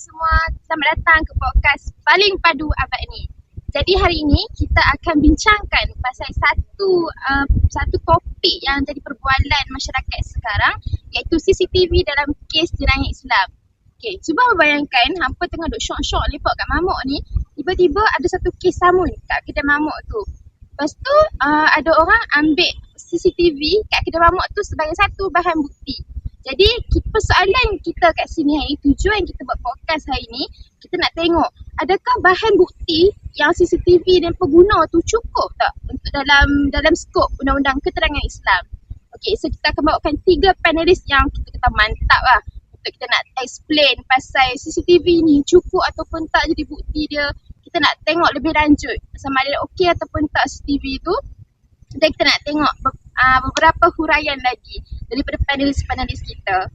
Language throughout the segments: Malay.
semua, selamat datang ke podcast paling padu abad ni. Jadi hari ini kita akan bincangkan pasal satu uh, satu topik yang jadi perbualan masyarakat sekarang iaitu CCTV dalam kes jenayah Islam. Okay, cuba bayangkan hampa tengah duk syok-syok lepak kat mamuk ni, tiba-tiba ada satu kes samun kat kedai mamuk tu. Lepas tu uh, ada orang ambil CCTV kat kedai mamuk tu sebagai satu bahan bukti. Jadi persoalan kita kat sini hari ni, tujuan kita buat podcast hari ni, kita nak tengok adakah bahan bukti yang CCTV dan pengguna tu cukup tak untuk dalam dalam skop undang-undang keterangan Islam. Okay, so kita akan bawakan tiga panelis yang kita kata mantap lah untuk kita nak explain pasal CCTV ni cukup ataupun tak jadi bukti dia. Kita nak tengok lebih lanjut sama ada okey ataupun tak CCTV tu. Dan kita nak tengok uh, beberapa huraian lagi daripada panelis-panelis kita.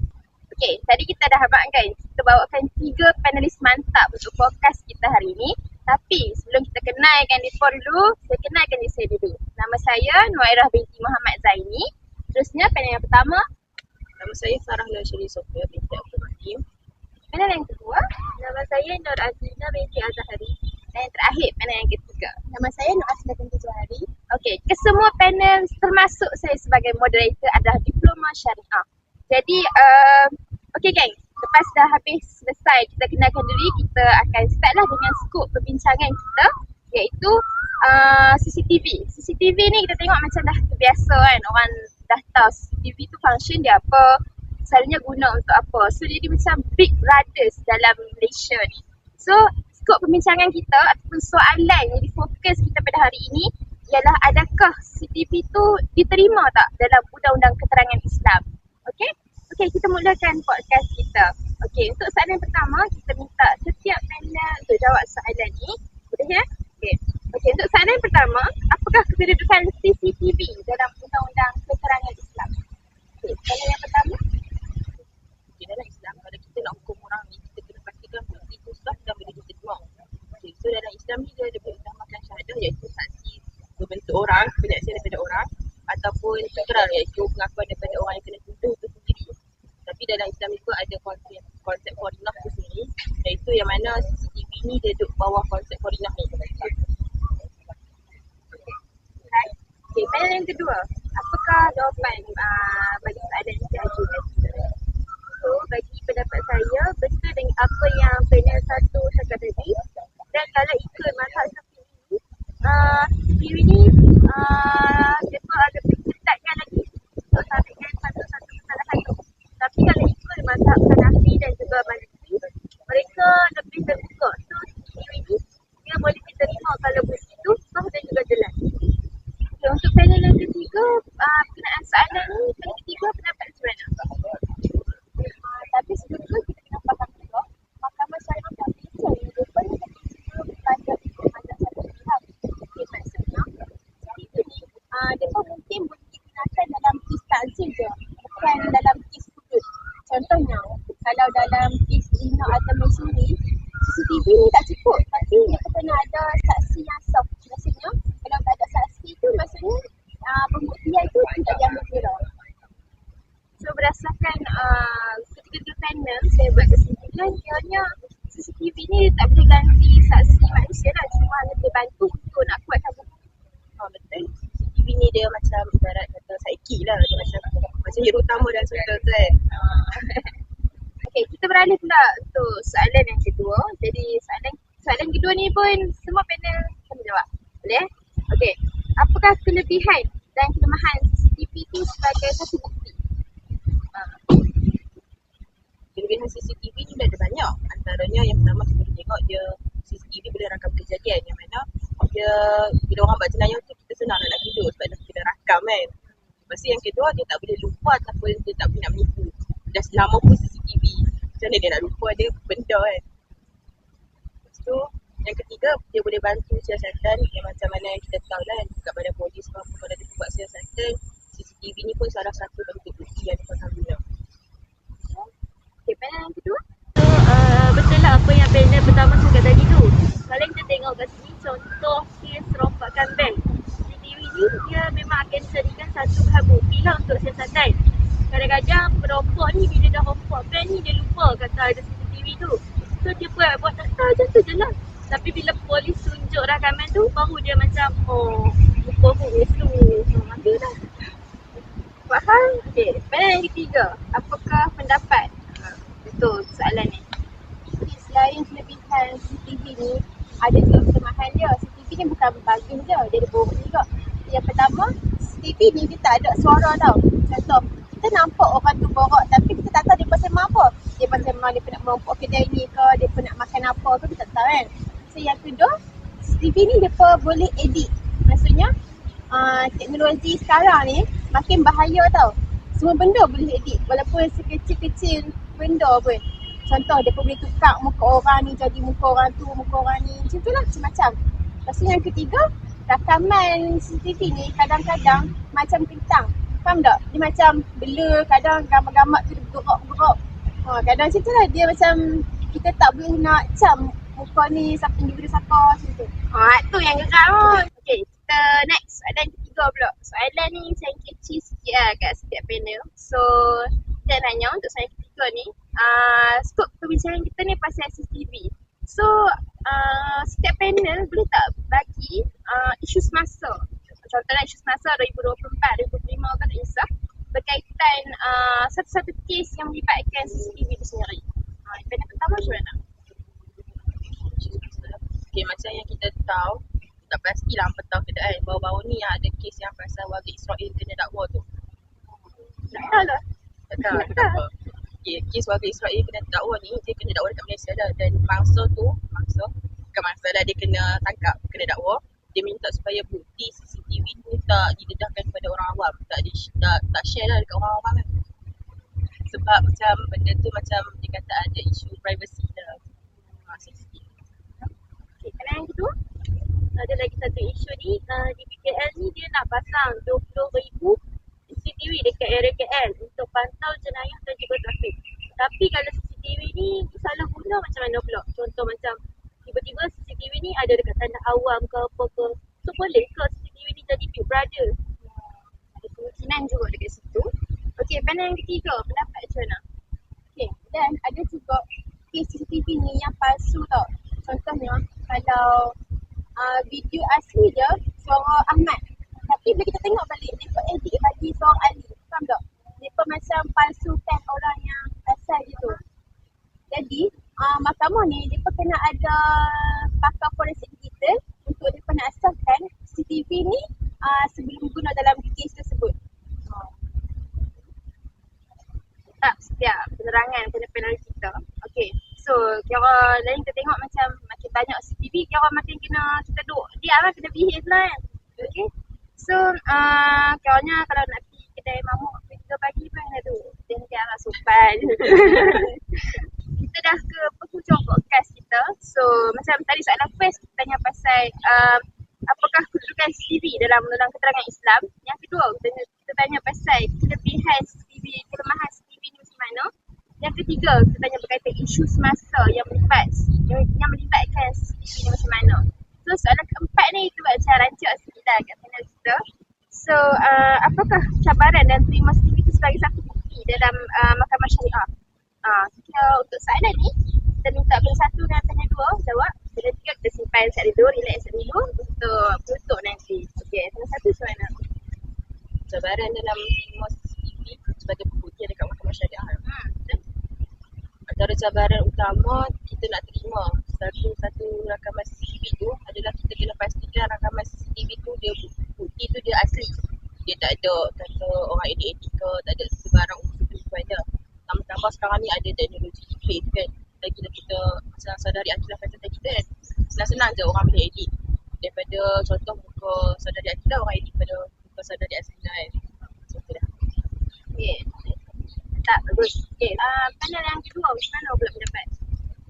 Okay, tadi kita dah habaq kan, kita bawakan tiga panelis mantap untuk podcast kita hari ini. Tapi sebelum kita kenalkan mereka dulu, saya kenalkan diri saya dulu. Nama saya Nuairah binti Muhammad Zaini. Terusnya panel yang pertama. Nama saya Sarah Nursyari Sofia binti Abdul Rahim. Panel yang kedua. Nama saya Nur Azizah binti Azahari. Dan yang terakhir, panel yang ketiga. Nama saya Nur Asli binti Johari. Okey, kesemua panel termasuk saya sebagai moderator adalah diploma syariah. Jadi, uh, okey geng, lepas dah habis selesai kita kenalkan diri, kita akan start lah dengan skop perbincangan kita iaitu uh, CCTV. CCTV ni kita tengok macam dah terbiasa kan, orang dah tahu CCTV tu function dia apa, selalunya guna untuk apa. So jadi macam big brothers dalam Malaysia ni. So skop perbincangan kita ataupun soalan yang difokus kita pada hari ini ialah adakah CCTV tu diterima tak dalam undang-undang keterangan Islam? Okey? Okey, kita mulakan podcast kita. Okey, untuk soalan pertama, kita minta setiap panel untuk jawab soalan ni. Boleh ya? Okey. Okey, untuk soalan pertama, apakah kedudukan CCTV dalam undang-undang keterangan Islam? Okey, soalan yang pertama. Okay, dalam Islam, kalau kita nak hukum orang ni, kita kena pastikan bukti itu sah dan boleh diterima. Okay, so dalam Islam ni dia lebih utamakan syahadah iaitu saksi berbentuk orang, penyaksian daripada orang ataupun ikrar iaitu pengakuan daripada orang yang kena tuduh itu sendiri. Tapi dalam Islam juga ada konsep konsep korinah tu sendiri iaitu yang mana CCTV ni dia duduk bawah konsep korinah ni. Okey, panel yang kedua. Apakah jawapan uh, bagi soalan yang saya? So, bagi pendapat saya, betul dengan apa yang panel satu cakap tadi. Dan kalau ikut ni, CCTV ni uh, ada ketatkan lagi untuk sampaikan satu-satu kesalahan tu. Tapi kalau ikut mazhab Hanafi dan juga Maliki, mereka lebih terbuka. So, CCTV ni dia boleh diterima kalau bukti tu sah dan juga jelas. Untuk panel yang ketiga, uh, soalan ni, panel ketiga pendapat macam mana? Uh, tapi sebelum tu, kita kena faham juga, Mahkamah Syariah Malaysia ni, dia boleh terima pada mazhab satu pihak. Okay, maksudnya, CCTV ni, uh, dia pun mungkin boleh digunakan dalam kes takzim je, bukan dalam kes hudud. Contohnya, kalau dalam kes zina atau mencuri, CCTV ni tak cukup. Tapi dia kena ada saksi yang soft. Maksudnya, kalau tak ada saksi tu, maksudnya uh, pembuktian tu tidak diambil kira. So berdasarkan uh, ketiga-tiga panel, saya buat kesimpulan kiranya CCTV ni tak boleh ganti saksi manusia lah. Cuma boleh bantu untuk nak kuatkan bukti. Ha, betul. CCTV ni dia macam ibarat kata saiki lah. Dia macam macam hero utama dan tu kan. Okey, kita beralih pula untuk soalan yang kedua. Jadi soalan soalan kedua ni pun semua panel sama jawab. Boleh? eh? Okey. Apakah kelebihan dan kelemahan CCTV tu sebagai satu bukti? Kelebihan CCTV ni ada banyak. Antaranya yang pertama kita boleh tengok dia CCTV boleh rakam kejadian yang mana dia bila orang buat jenayah tu kita senang nak tidur sebab dah kita rakam kan. Lepas yang kedua dia tak boleh lupa ataupun dia tak boleh nak menipu. Dah selama pun. Macam mana dia nak lupa dia benda kan. Lepas tu yang ketiga dia boleh bantu siasatan yang macam mana yang kita tahu lah kat badan polis ke apa kalau dia buat siasatan CCTV ni pun salah satu bentuk bukti yang dia guna. Okey, panel yang kedua. So, uh, betul lah apa yang panel pertama cakap tadi tu. Kalau kita tengok kat sini contoh kes rompakan bank. CCTV ni dia memang akan dijadikan satu bahan bukti lah untuk siasatan. Kadang-kadang perompak ni bila dah rompak bank ni dia lupa kata ada CCTV tu. So dia buat buat data macam tu je lah. Tapi bila polis tunjuk rakaman tu baru dia macam oh aku isu. So ambil lah. Faham? Okay, yang ketiga. Apakah pendapat? Betul soalan ni. Selain kelebihan CCTV ni, ada juga kelemahan dia. CCTV ni bukan bagus je, dia ada buruk juga. Yang pertama, CCTV ni dia tak ada suara tau. Contoh, kita nampak orang tu borak tapi kita tak tahu dia pasal apa. Dia pasal memang dia pernah merompok kedai ni ke, dia pernah makan apa ke, kita tak tahu kan. So yang kedua, CCTV ni dia boleh edit. Maksudnya, uh, teknologi sekarang ni makin bahaya tau. Semua benda boleh edit walaupun sekecil-kecil benda pun. Contoh dia boleh tukar muka orang ni jadi muka orang tu, muka orang ni. Macam tu lah macam-macam. Lepas tu yang ketiga, rakaman CCTV ni kadang-kadang macam kentang. Faham tak? Dia macam blur, kadang gambar-gambar tu dia bergerak-gerak. Ha, kadang macam tu lah dia macam kita tak boleh nak cam muka ni siapa individu siapa macam tu. Ha, tu yang geram tu. Okay, kita next. Soalan ketiga pula. Soalan ni saya kecil sikit lah kat setiap panel. So, saya nanya untuk soalan ketiga ni. Uh, skop perbincangan kita ni pasal CCTV. So, uh, setiap panel boleh tak bagi uh, isu semasa. Contohnya isu semasa 2024, 2025 kan Berkaitan uh, satu-satu kes yang melibatkan CCTV itu sendiri. Uh, panel pertama macam mana? Okay, macam yang kita tahu, tak pastilah apa tahu kita kan. Baru-baru ni ada kes yang pasal warga Israel kena dakwa tu. Tak tahu lah. Tak tahu. Okay, kes warga Israel kena dakwa ni, dia kena dakwa dekat Malaysia dah. Dan mangsa tu, mangsa, bukan mangsa dah, dia kena tangkap, kena dakwa. Dia minta supaya bukti CCTV tu tak didedahkan kepada orang awam. Tak, di, tak, tak share lah dekat orang awam kan. Sebab macam benda tu macam dia kata ada isu privacy dalam uh, CCTV. Okay, soalan yang kedua. Ada lagi satu isu ni uh, di PKL ni dia nak pasang 20,000 CCTV dekat area KL untuk pantau jenayah dan juga trafik. Tapi kalau CCTV ni salah guna macam mana pula? Contoh macam tiba-tiba CCTV ni ada dekat tanah awam ke apa ke. So boleh ke Brother? Ada kemungkinan juga dekat situ. Okey, panel yang ketiga. Pendapat macam mana? Okay, dan ada juga kes CCTV ni yang palsu tau. Contohnya, kalau uh, video asli dia suara Ahmad. Tapi bila kita tengok balik, dia pun edit bagi suara Ali. Faham tak? Dia pun macam palsukan orang yang asal gitu. Jadi, uh, mahkamah ni, dia kena ada pakar forensik digital untuk dia nak asaskan CCTV ni uh, sebelum guna dalam kes tersebut. Tak setiap penerangan kena panel kita. Okey, so kira lain kita tengok macam makin banyak CCTV, kira makin kena kita duduk diam lah, kena behave lah kan. Okey. So, uh, kiranya kalau nak pergi kedai mamuk tiga pagi pun kena duduk. Dia nanti arah sopan. kita dah ke penghujung podcast kita. So, macam tadi soalan first kita tanya pasal uh, kedudukan CCTV dalam undang keterangan Islam. Yang kedua, kita, kita tanya pasal kelebihan CCTV, kelemahan CCTV ni macam mana. Yang ketiga, kita tanya berkaitan isu semasa yang melibat yang, yang melibatkan CCTV ni macam mana. So soalan keempat ni kita buat macam rancak sikit lah kat panel kita. So uh, apakah cabaran dan terima CCTV itu sebagai satu bukti dalam uh, mahkamah syariah? Uh, so, untuk soalan ni, kita minta pilih satu dan tanya dua jawab. Bila tiga kita simpan sekali dulu, relax sekali dulu untuk penutup nanti. Okay, tanya satu macam mana? Cabaran dalam terima CCTV sebagai pembuktian dekat mahkamah syariah. Hmm, betul? Antara cabaran utama kita nak terima satu satu rakaman CCTV tu adalah kita kena pastikan rakaman CCTV tu dia bukti tu dia asli. Dia tak ada kata orang edit-edit ke, tak ada sebarang unsur penipuan dia. Tambah-tambah sekarang ni ada teknologi e tu kan. Lagi lah kita macam saudari Akilah kata tadi kan. Senang-senang je orang boleh edit. Daripada contoh muka saudari Akilah orang edit pada muka saudari Azlina kan. Macam tu dah. Okay. Tak, bagus. Okay, uh, panel yang kedua macam mana pula pendapat?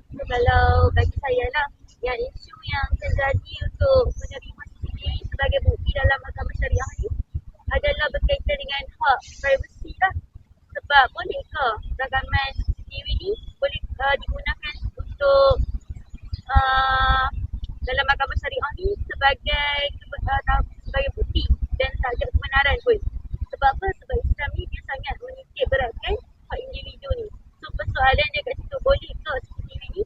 So, kalau bagi saya lah yang isu yang terjadi untuk menerima CCTV sebagai bukti dalam mahkamah syariah ni adalah berkaitan dengan hak privacy lah. Sebab boleh ke rakaman CCTV ni boleh uh, digunakan untuk uh, dalam mahkamah syariah ni sebagai uh, sebagai bukti dan tak ada kebenaran pun. Sebab apa? Sebab Islam ni dia sangat menitik beratkan hak individu ni. So persoalan dia kat situ boleh ke CCTV ni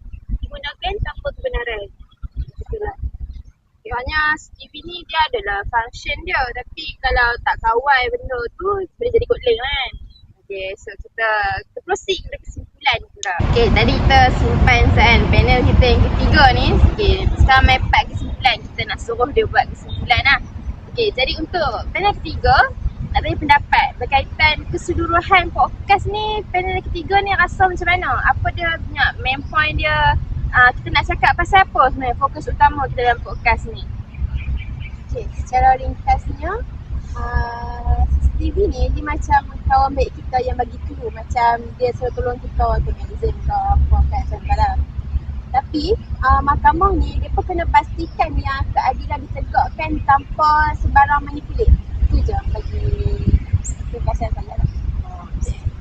adalah function dia tapi kalau tak kawal benda tu boleh jadi kot kan. Okay, so kita, kita proceed kepada kesimpulan pula. Okay, tadi kita simpan kan panel kita yang ketiga ni. Okay, sekarang main part kesimpulan. Kita nak suruh dia buat kesimpulan lah. Okay, jadi untuk panel ketiga, nak tanya pendapat berkaitan keseluruhan podcast ni, panel ketiga ni rasa macam mana? Apa dia punya main point dia? Uh, kita nak cakap pasal apa sebenarnya fokus utama kita dalam podcast ni? Okay, secara ringkasnya uh, CCTV ni dia macam kawan baik kita yang bagi clue macam dia selalu tolong kita untuk magazine ke apa kan macam tu lah. Tapi uh, mahkamah ni dia pun kena pastikan yang keadilan ditegakkan tanpa sebarang manipulate. Itu je bagi ringkasan saya lah.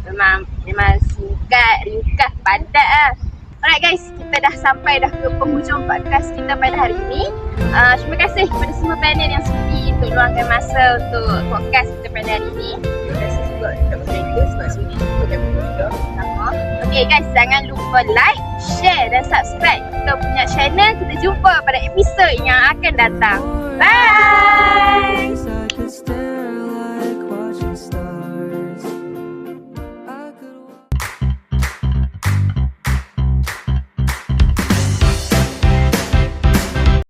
Memang memang singkat, ringkas, padat lah. Alright guys, kita dah sampai dah ke penghujung podcast kita pada hari ini. Uh, terima kasih kepada semua panel yang sudi untuk luangkan masa untuk podcast kita pada hari ini. Terima kasih juga kepada mereka sebab sudi untuk kita. Sama. Okay guys, jangan lupa like, share dan subscribe kita punya channel. Kita jumpa pada episod yang akan datang. Bye!